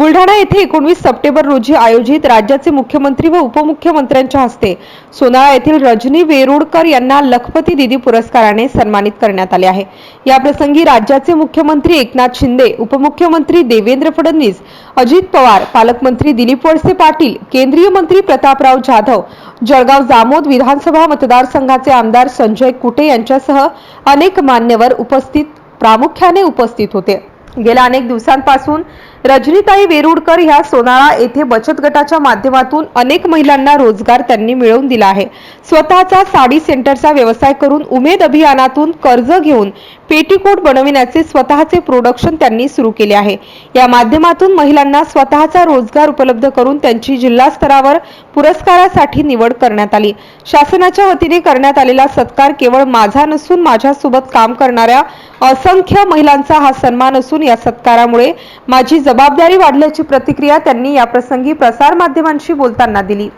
बुलढाणा येथे एकोणवीस सप्टेंबर रोजी आयोजित राज्याचे मुख्यमंत्री व उपमुख्यमंत्र्यांच्या हस्ते सोनाळा येथील रजनी वेरुळकर यांना लखपती दिदी पुरस्काराने सन्मानित करण्यात आले आहे. याप्रसंगी राज्याचे मुख्यमंत्री एकनाथ शिंदे उपमुख्यमंत्री देवेंद्र फडणवीस अजित पवार पालकमंत्री दिलीप वळसे पाटील केंद्रीय मंत्री प्रतापराव जाधव जळगाव जामोद विधानसभा मतदारसंघाचे आमदार संजय कुटे यांच्यासह अनेक मान्यवर उपस्थित प्रामुख्याने उपस्थित होते. गेल्या अनेक दिवसांपासून रजनीताई वेरुडकर ह्या सोनाळा येथे बचत गटाच्या माध्यमातून अनेक महिलांना रोजगार त्यांनी मिळवून दिला आहे. स्वतःचा साडी सेंटरचा व्यवसाय करून उमेद अभियानातून कर्ज घेऊन पेटीकोट बनविण्याचे स्वतःचे प्रोडक्शन त्यांनी सुरू केले आहे. या माध्यमातून महिलांना स्वतःचा रोजगार उपलब्ध करून त्यांची जिल्हा स्तरावर पुरस्कारासाठी निवड करण्यात आली. शासनाच्या वतीने करण्यात आलेला सत्कार केवळ माझा नसून माझ्यासोबत काम करणाऱ्या असंख्य महिलांचा हा सन्मान असून या सत्कारामुळे माझी जबाबदारी वाढल्याची प्रतिक्रिया त्यांनी या प्रसंगी प्रसार माध्यमांशी बोलताना दिली.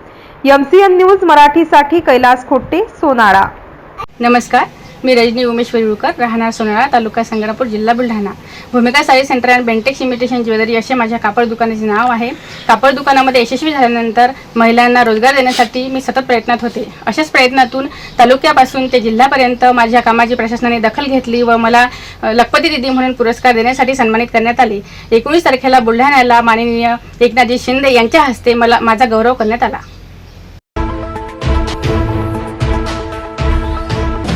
एमसीएन न्यूज मराठीसाठी कैलास खोटे सोनाळा. नमस्कार. मी रजनी उमेश वेरुळकर राहणार सोनाळा तालुका संग्रापूर जिल्हा Buldhana. Bhumika sari centre and Bentex imitation jewellery असे माझ्या कापड दुकानाचे नाव आहे. कापड दुकानामध्ये यशस्वी झाल्यानंतर महिलांना रोजगार देण्यासाठी मी सतत प्रयत्नात होते. अशाच प्रयत्नातून तालुक्यापासून ते जिल्ह्यापर्यंत माझ्या कामाची प्रशासनाने दखल घेतली व मला लखपती दिदी म्हणून पुरस्कार देण्यासाठी सन्मानित करण्यात आले. एकोणीस तारखेला बुलढाण्याला माननीय एकनाथजी शिंदे यांच्या हस्ते मला माझा गौरव करण्यात आला.